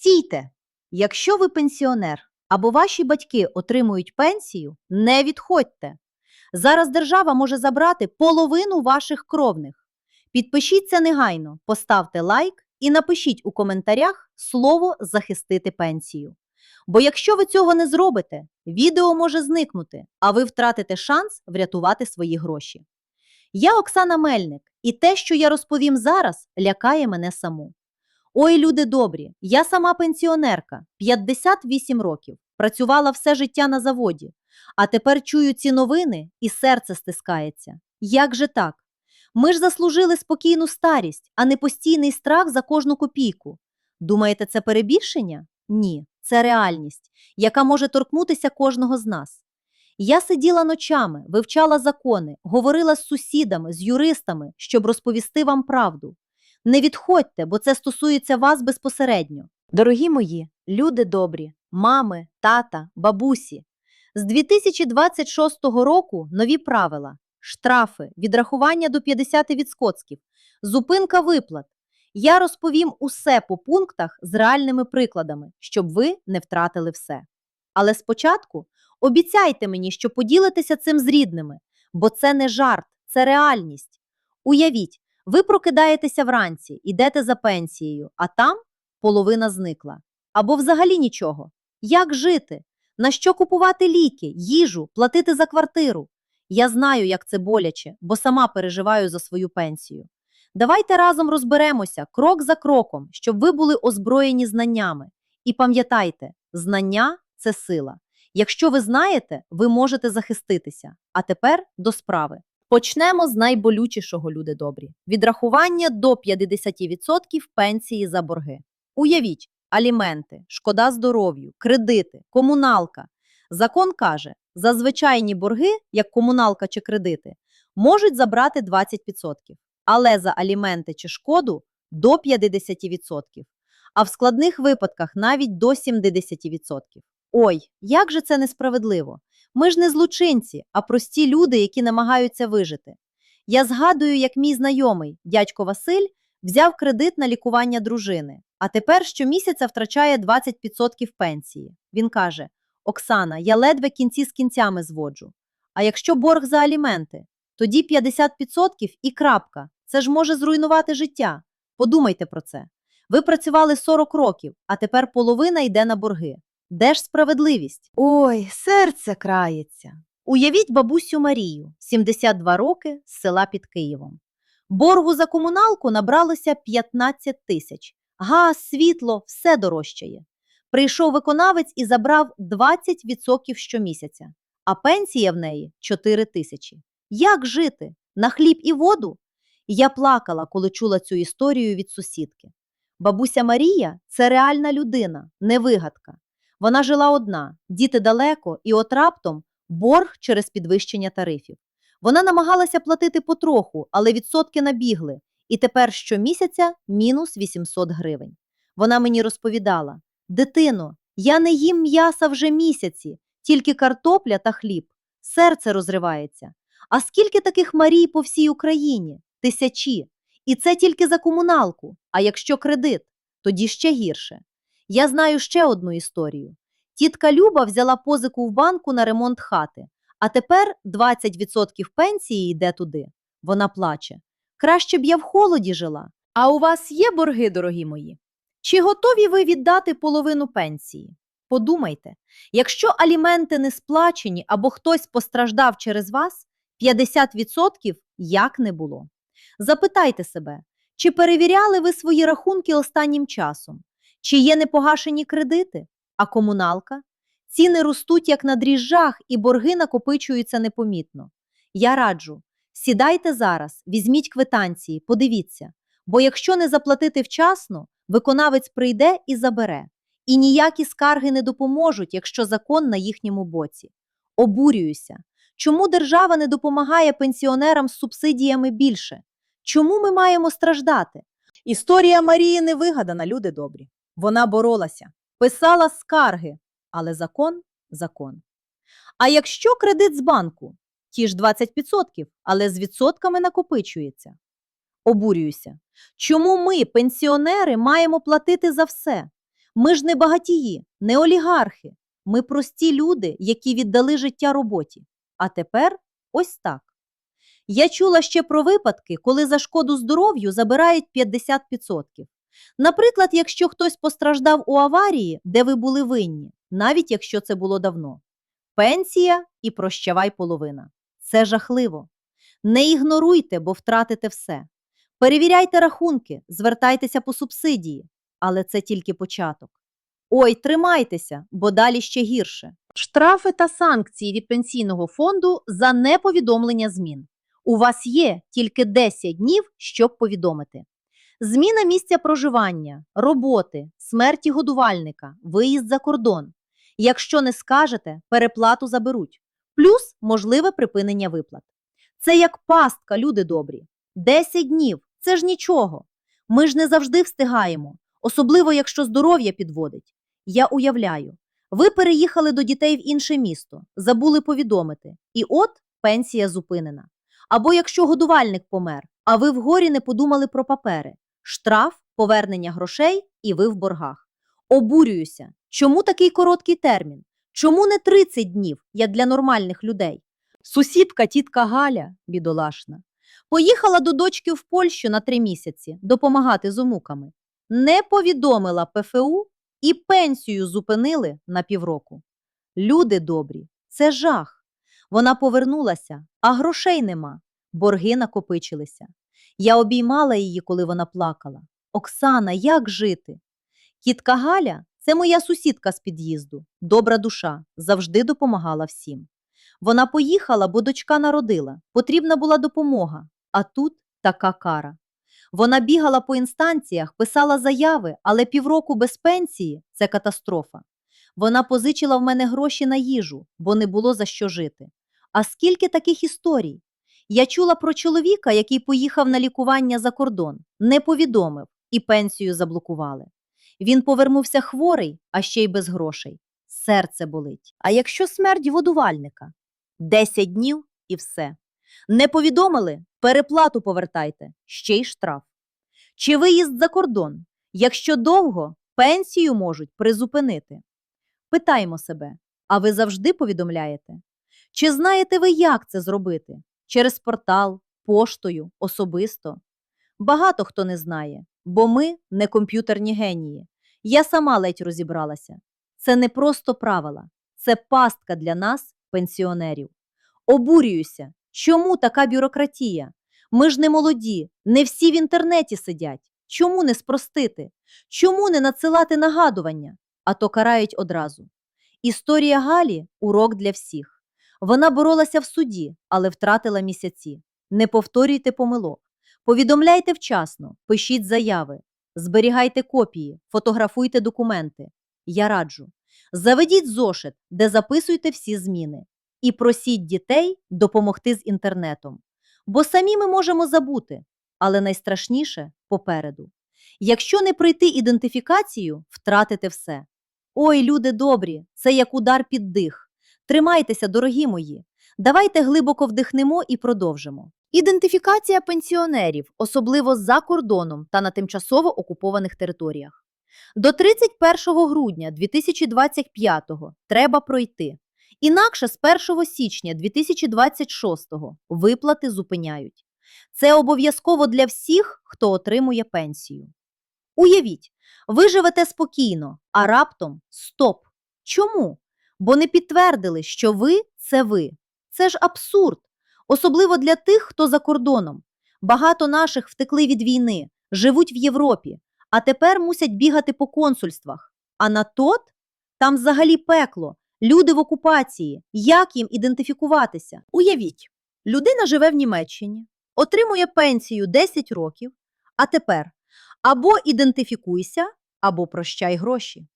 Стійте! Якщо ви пенсіонер або ваші батьки отримують пенсію, не відходьте. Зараз держава може забрати половину ваших кровних. Підпишіться негайно, поставте лайк і напишіть у коментарях слово захистити пенсію. Бо якщо ви цього не зробите, відео може зникнути, а ви втратите шанс врятувати свої гроші. Я Оксана Мельник, і те, що я розповім зараз, лякає мене саму. Ой, люди добрі, я сама пенсіонерка, 58 років, працювала все життя на заводі, а тепер чую ці новини і серце стискається. Як же так? Ми ж заслужили спокійну старість, а не постійний страх за кожну копійку. Думаєте, це перебільшення? Ні, це реальність, яка може торкнутися кожного з нас. Я сиділа ночами, вивчала закони, говорила з сусідами, з юристами, щоб розповісти вам правду. Не відходьте, бо це стосується вас безпосередньо. Дорогі мої, люди добрі, мами, тата, бабусі. З 2026 року нові правила, штрафи, відрахування до 50 відскоцків, зупинка виплат. Я розповім усе по пунктах з реальними прикладами, щоб ви не втратили все. Але спочатку обіцяйте мені, що поділитеся цим з рідними, бо це не жарт, це реальність. Уявіть, ви прокидаєтеся вранці, йдете за пенсією, а там половина зникла. Або взагалі нічого. Як жити? На що купувати ліки, їжу, платити за квартиру? Я знаю, як це боляче, бо сама переживаю за свою пенсію. Давайте разом розберемося крок за кроком, щоб ви були озброєні знаннями. І пам'ятайте, знання це сила. Якщо ви знаєте, ви можете захиститися. А тепер до справи. Почнемо з найболючішого, люди добрі: відрахування до 50% пенсії за борги. Уявіть, аліменти, шкода здоров'ю, кредити, комуналка. Закон каже, за звичайні борги, як комуналка чи кредити, можуть забрати 20%, але за аліменти чи шкоду до 50%, а в складних випадках навіть до 70%. Ой, як же це несправедливо! Ми ж не злочинці, а прості люди, які намагаються вижити. Я згадую, як мій знайомий, дядько Василь, взяв кредит на лікування дружини, а тепер щомісяця втрачає 20% пенсії. Він каже: Оксана, я ледве кінці з кінцями зводжу. А якщо борг за аліменти, тоді 50% і крапка. Це ж може зруйнувати життя. Подумайте про це. Ви працювали 40 років, а тепер половина йде на борги. Де ж справедливість? Ой, серце крається. Уявіть бабусю Марію, 72 роки, з села під Києвом. Боргу за комуналку набралося 15 тисяч. Газ, світло, все дорожчає. Прийшов виконавець і забрав 20% щомісяця, а пенсія в неї 4 тисячі. Як жити? На хліб і воду? Я плакала, коли чула цю історію від сусідки. Бабуся Марія це реальна людина, не вигадка. Вона жила одна, діти далеко, і от раптом борг через підвищення тарифів. Вона намагалася платити потроху, але відсотки набігли, і тепер щомісяця мінус 800 гривень. Вона мені розповідала: Дитино, я не їм м'яса вже місяці, тільки картопля та хліб. Серце розривається. А скільки таких Марій по всій Україні? Тисячі. І це тільки за комуналку. А якщо кредит, тоді ще гірше. Я знаю ще одну історію. Тітка Люба взяла позику в банку на ремонт хати, а тепер 20% пенсії йде туди. Вона плаче. Краще б я в холоді жила. А у вас є борги, дорогі мої? Чи готові ви віддати половину пенсії? Подумайте, якщо аліменти не сплачені або хтось постраждав через вас, 50% як не було. Запитайте себе, чи перевіряли ви свої рахунки останнім часом? Чи є непогашені кредити? А комуналка? Ціни ростуть як на дріжджах, і борги накопичуються непомітно. Я раджу, сідайте зараз, візьміть квитанції, подивіться, бо якщо не заплатити вчасно, виконавець прийде і забере. І ніякі скарги не допоможуть, якщо закон на їхньому боці. Обурююся. Чому держава не допомагає пенсіонерам з субсидіями більше? Чому ми маємо страждати? Історія Марії не вигадана, люди добрі. Вона боролася, Писала скарги, але закон закон. А якщо кредит з банку, ті ж 20%, але з відсотками накопичується. Обурююся. Чому ми, пенсіонери, маємо платити за все? Ми ж не багатії, не олігархи. Ми прості люди, які віддали життя роботі. А тепер ось так. Я чула ще про випадки, коли за шкоду здоров'ю забирають 50%. Наприклад, якщо хтось постраждав у аварії, де ви були винні, навіть якщо це було давно. Пенсія і прощавай половина. Це жахливо. Не ігноруйте, бо втратите все. Перевіряйте рахунки, звертайтеся по субсидії, але це тільки початок. Ой, тримайтеся, бо далі ще гірше. Штрафи та санкції від пенсійного фонду за неповідомлення змін. У вас є тільки 10 днів, щоб повідомити. Зміна місця проживання, роботи, смерті годувальника, виїзд за кордон. Якщо не скажете, переплату заберуть. Плюс можливе припинення виплат. Це як пастка, люди добрі. 10 днів це ж нічого. Ми ж не завжди встигаємо, особливо якщо здоров'я підводить. Я уявляю, ви переїхали до дітей в інше місто, забули повідомити, і от пенсія зупинена. Або якщо годувальник помер, а ви вгорі не подумали про папери, штраф, повернення грошей і ви в боргах. Обурююся, чому такий короткий термін? Чому не 30 днів, як для нормальних людей? Сусідка тітка Галя, бідолашна, поїхала до дочки в Польщу на три місяці допомагати з онуками. Не повідомила ПФУ і пенсію зупинили на півроку. Люди добрі, це жах. Вона повернулася, а грошей нема, борги накопичилися. Я обіймала її, коли вона плакала. Оксана, як жити? Тітка Галя це моя сусідка з під'їзду, добра душа, завжди допомагала всім. Вона поїхала, бо дочка народила, потрібна була допомога, а тут така кара. Вона бігала по інстанціях, писала заяви, але півроку без пенсії це катастрофа. Вона позичила в мене гроші на їжу, бо не було за що жити. А скільки таких історій? Я чула про чоловіка, який поїхав на лікування за кордон, не повідомив і пенсію заблокували. Він повернувся хворий, а ще й без грошей. Серце болить. А якщо смерть годувальника? 10 днів і все. Не повідомили? Переплату повертайте, ще й штраф. Чи виїзд за кордон? Якщо довго, пенсію можуть призупинити. Питаємо себе, а ви завжди повідомляєте? Чи знаєте ви, як це зробити? Через портал, поштою, особисто? Багато хто не знає, бо ми не комп'ютерні генії. Я сама ледь розібралася. Це не просто правила, це пастка для нас, пенсіонерів. Обурююся, чому така бюрократія? Ми ж не молоді, не всі в інтернеті сидять. Чому не спростити? Чому не надсилати нагадування? А то карають одразу. Історія Галі урок для всіх. Вона боролася в суді, але втратила місяці. Не повторюйте помилок. Повідомляйте вчасно, пишіть заяви, зберігайте копії, фотографуйте документи. Я раджу. Заведіть зошит, де записуйте всі зміни, і просіть дітей допомогти з інтернетом. Бо самі ми можемо забути, але найстрашніше попереду. Якщо не пройти ідентифікацію, втратите все. Ой, люди добрі, це як удар під дих. Тримайтеся, дорогі мої. Давайте глибоко вдихнемо і продовжимо. Ідентифікація пенсіонерів, особливо за кордоном та на тимчасово окупованих територіях. До 31 грудня 2025 треба пройти. Інакше з 1 січня 2026 виплати зупиняють. Це обов'язково для всіх, хто отримує пенсію. Уявіть, ви живете спокійно, а раптом стоп. Чому? Бо не підтвердили, що ви це ви. Це ж абсурд, особливо для тих, хто за кордоном. Багато наших втекли від війни, живуть в Європі, а тепер мусять бігати по консульствах. А на тот там взагалі пекло, люди в окупації. Як їм ідентифікуватися? Уявіть, людина живе в Німеччині, отримує пенсію 10 років, а тепер або ідентифікуйся, або прощай гроші.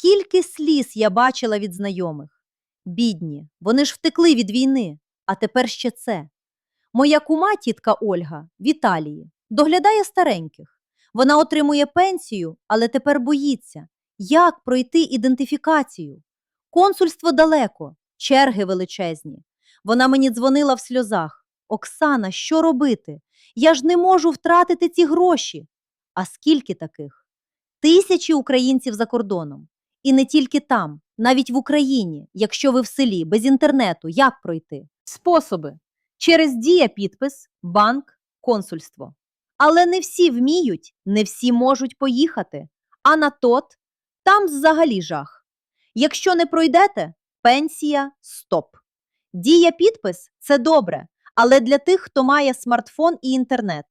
Скільки сліз я бачила від знайомих. Бідні, вони ж втекли від війни, а тепер ще це. Моя кума, тітка Ольга, в Італії, доглядає стареньких. Вона отримує пенсію, але тепер боїться, як пройти ідентифікацію. Консульство далеко, черги величезні. Вона мені дзвонила в сльозах. Оксана, що робити? Я ж не можу втратити ці гроші. А скільки таких? Тисячі українців за кордоном. І не тільки там, навіть в Україні, якщо ви в селі, без інтернету, як пройти? Способи через дія підпис, банк, консульство. Але не всі вміють, не всі можуть поїхати. А на тот там взагалі жах. Якщо не пройдете, пенсія стоп. Дія підпис це добре, але для тих, хто має смартфон і інтернет.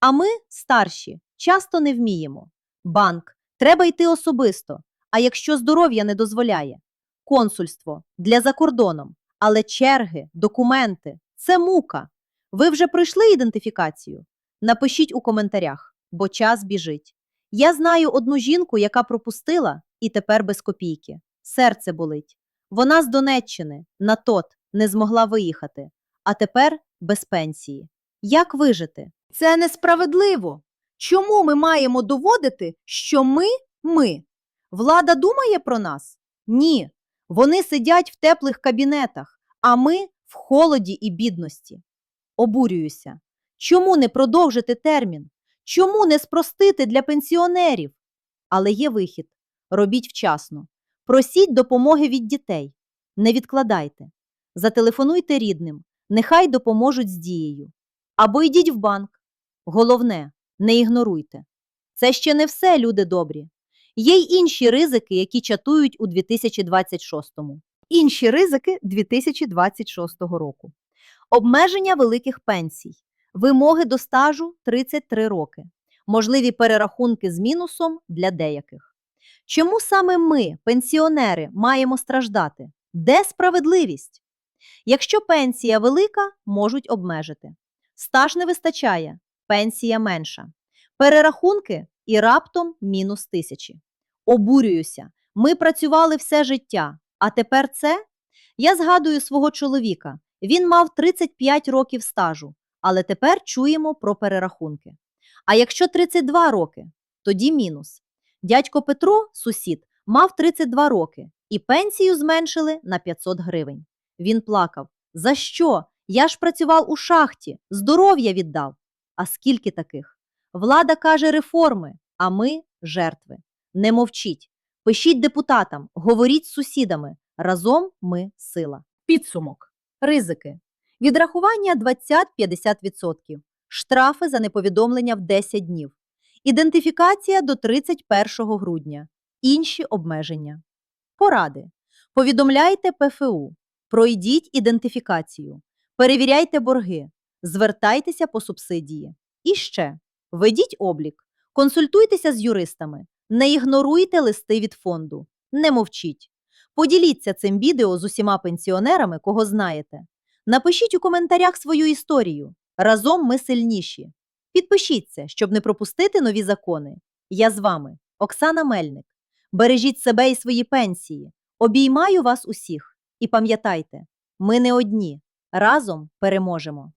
А ми, старші, часто не вміємо. Банк треба йти особисто. А якщо здоров'я не дозволяє, консульство для за кордоном, але черги, документи це мука. Ви вже пройшли ідентифікацію? Напишіть у коментарях, бо час біжить. Я знаю одну жінку, яка пропустила і тепер без копійки. Серце болить. Вона з Донеччини на тот не змогла виїхати, а тепер без пенсії. Як вижити? Це несправедливо. Чому ми маємо доводити, що ми ми? Влада думає про нас? Ні. Вони сидять в теплих кабінетах, а ми в холоді і бідності. Обурююся. Чому не продовжити термін? Чому не спростити для пенсіонерів? Але є вихід. Робіть вчасно. Просіть допомоги від дітей. Не відкладайте. Зателефонуйте рідним. Нехай допоможуть з дією. Або йдіть в банк. Головне, не ігноруйте. Це ще не все, люди добрі. Є й інші ризики, які чатують у 2026-му. Інші ризики 2026 року. Обмеження великих пенсій. Вимоги до стажу 33 роки. Можливі перерахунки з мінусом для деяких. Чому саме ми, пенсіонери, маємо страждати? Де справедливість? Якщо пенсія велика, можуть обмежити. Стаж не вистачає, пенсія менша. Перерахунки і раптом мінус тисячі. Обурююся. Ми працювали все життя, а тепер це? Я згадую свого чоловіка. Він мав 35 років стажу, але тепер чуємо про перерахунки. А якщо 32 роки, тоді мінус. Дядько Петро, сусід, мав 32 роки і пенсію зменшили на 500 гривень. Він плакав: За що? Я ж працював у шахті, здоров'я віддав. А скільки таких? Влада каже реформи, а ми жертви. Не мовчіть. Пишіть депутатам, говоріть з сусідами. Разом ми сила. Підсумок. Ризики. Відрахування 20-50%. Штрафи за неповідомлення в 10 днів. Ідентифікація до 31 грудня. Інші обмеження. Поради. Повідомляйте ПФУ. Пройдіть ідентифікацію. Перевіряйте борги. Звертайтеся по субсидії. І ще. Ведіть облік. Консультуйтеся з юристами. Не ігноруйте листи від фонду. Не мовчіть. Поділіться цим відео з усіма пенсіонерами, кого знаєте. Напишіть у коментарях свою історію. Разом ми сильніші. Підпишіться, щоб не пропустити нові закони. Я з вами, Оксана Мельник. Бережіть себе і свої пенсії. Обіймаю вас усіх. І пам'ятайте, ми не одні. Разом переможемо.